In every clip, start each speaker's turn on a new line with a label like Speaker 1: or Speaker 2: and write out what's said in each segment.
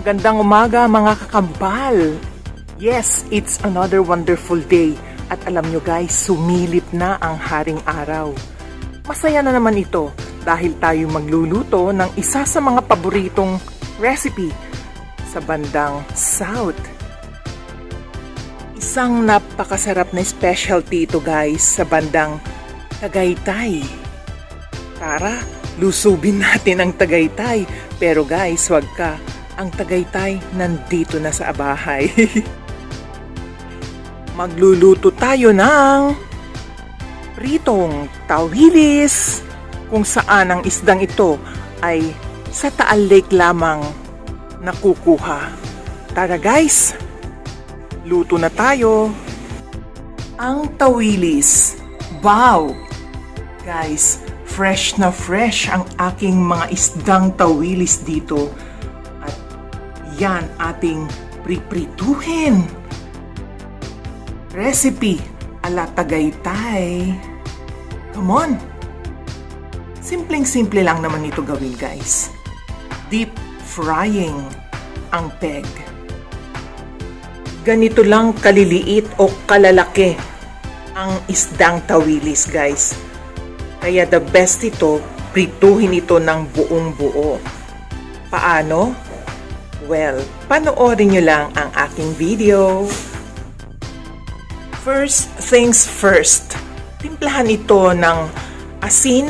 Speaker 1: Magandang umaga mga kakambal! Yes, it's another wonderful day. At alam nyo guys, sumilip na ang haring araw. Masaya na naman ito dahil tayo magluluto ng isa sa mga paboritong recipe sa bandang South. Isang napakasarap na specialty ito guys sa bandang Tagaytay. Tara, lusubin natin ang Tagaytay. Pero guys, wag ka. Ang Tagaytay nandito na sa bahay. Magluluto tayo ng pritong tawilis kung saan ang isdang ito ay sa Taal Lake lamang nakukuha. Tara guys, luto na tayo. Ang tawilis. Wow! Guys, fresh na fresh ang aking mga isdang tawilis dito. Yan ating priprituhin. Recipe ala Tagaytay. Come on! Simpleng-simple lang naman ito gawin guys. Deep frying ang peg. Ganito lang kaliliit o kalalaki ang isdang tawilis guys. Kaya the best ito, prituhin ito ng buong buo. Paano? Well, panoorin nyo lang ang aking video. First things first, timplahan ito ng asin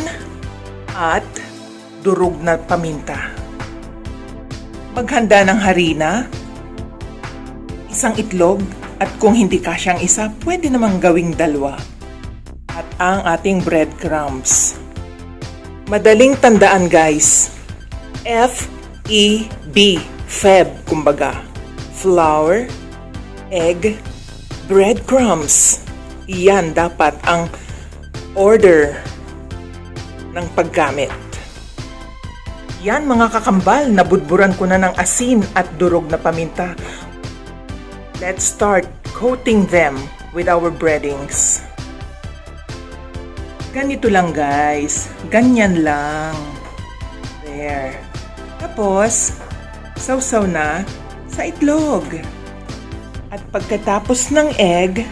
Speaker 1: at durog na paminta. Maghanda ng harina, isang itlog, at kung hindi kasyang isa, pwede namang gawing dalawa. At ang ating breadcrumbs. Madaling tandaan guys, F-E-B, Feb, kumbaga. Flour, egg, breadcrumbs. Iyan dapat ang order ng paggamit. Yan mga kakambal, nabudburan ko na ng asin at durog na paminta. Let's start coating them with our breadings. Ganito lang guys. Ganyan lang. There. Tapos, sausaw na sa itlog. At pagkatapos ng egg,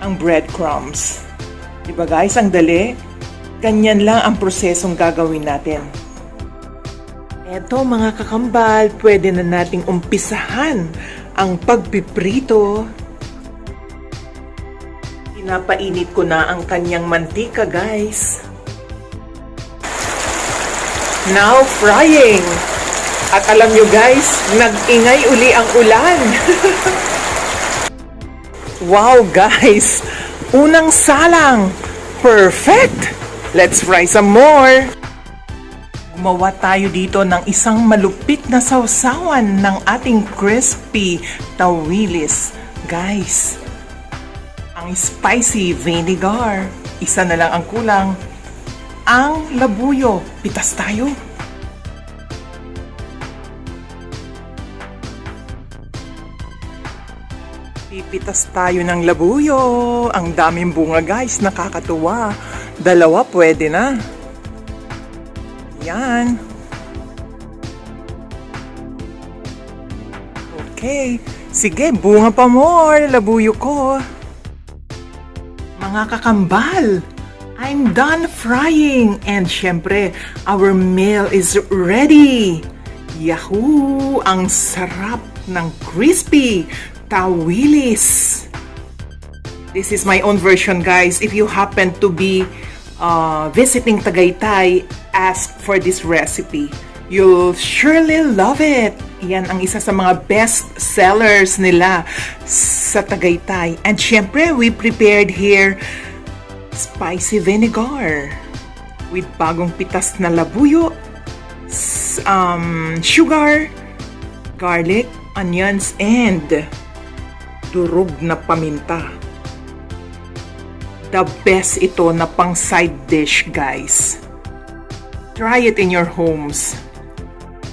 Speaker 1: ang breadcrumbs. Diba guys, ang dali? Ganyan lang ang prosesong gagawin natin. Eto mga kakambal, pwede na nating umpisahan ang pagpiprito. Pinapainit ko na ang kanyang mantika guys. Now frying! At alam nyo guys, nag-ingay uli ang ulan. wow guys! Unang salang! Perfect! Let's fry some more! Gumawa tayo dito ng isang malupit na sausawan ng ating crispy tawilis. Guys, ang spicy vinegar. Isa na lang ang kulang. Ang labuyo. Pitas tayo. Pipitas tayo ng labuyo. Ang daming bunga guys, nakakatuwa. Dalawa pwede na. Yan. Okay. Sige, bunga pa more. Labuyo ko. Mga kakambal, I'm done frying. And syempre, our meal is ready. Yahoo! Ang sarap ng crispy tawilis. This is my own version, guys. If you happen to be uh, visiting Tagaytay, ask for this recipe. You'll surely love it. Yan ang isa sa mga best sellers nila sa Tagaytay. And syempre, we prepared here spicy vinegar with bagong pitas na labuyo, um, sugar, garlic, onions, and durog na paminta. The best ito na pang side dish, guys. Try it in your homes.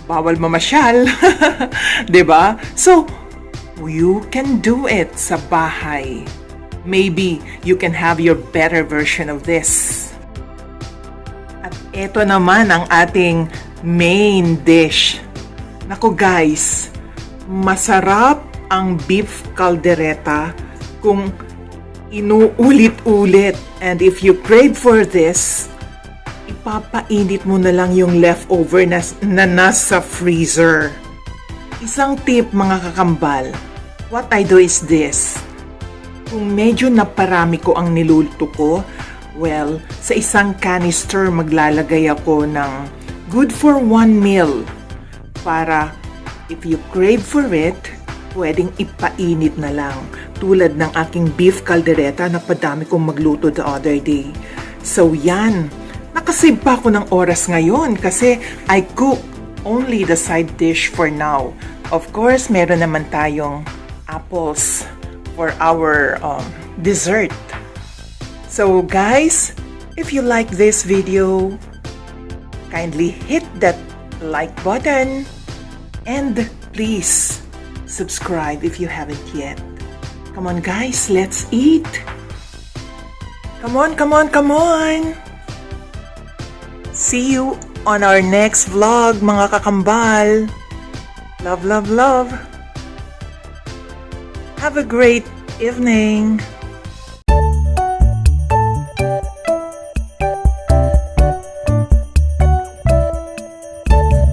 Speaker 1: Bawal mamasyal. 'Di ba? So, you can do it sa bahay. Maybe you can have your better version of this. At ito naman ang ating main dish. Nako guys, Masarap ang beef caldereta kung inuulit-ulit. And if you crave for this, ipapainit mo na lang yung leftover na, na nasa freezer. Isang tip mga kakambal, what I do is this. Kung medyo naparami ko ang niluluto ko, well, sa isang canister maglalagay ako ng good for one meal para if you crave for it, pwedeng ipainit na lang. Tulad ng aking beef caldereta na padami kong magluto the other day. So yan, nakasave pa ako ng oras ngayon kasi I cook only the side dish for now. Of course, meron naman tayong apples for our um, dessert. So guys, if you like this video, kindly hit that like button and please subscribe if you haven't yet. Come on guys, let's eat. Come on, come on, come on. See you on our next vlog mga kakambal. Love, love, love. Have a great evening.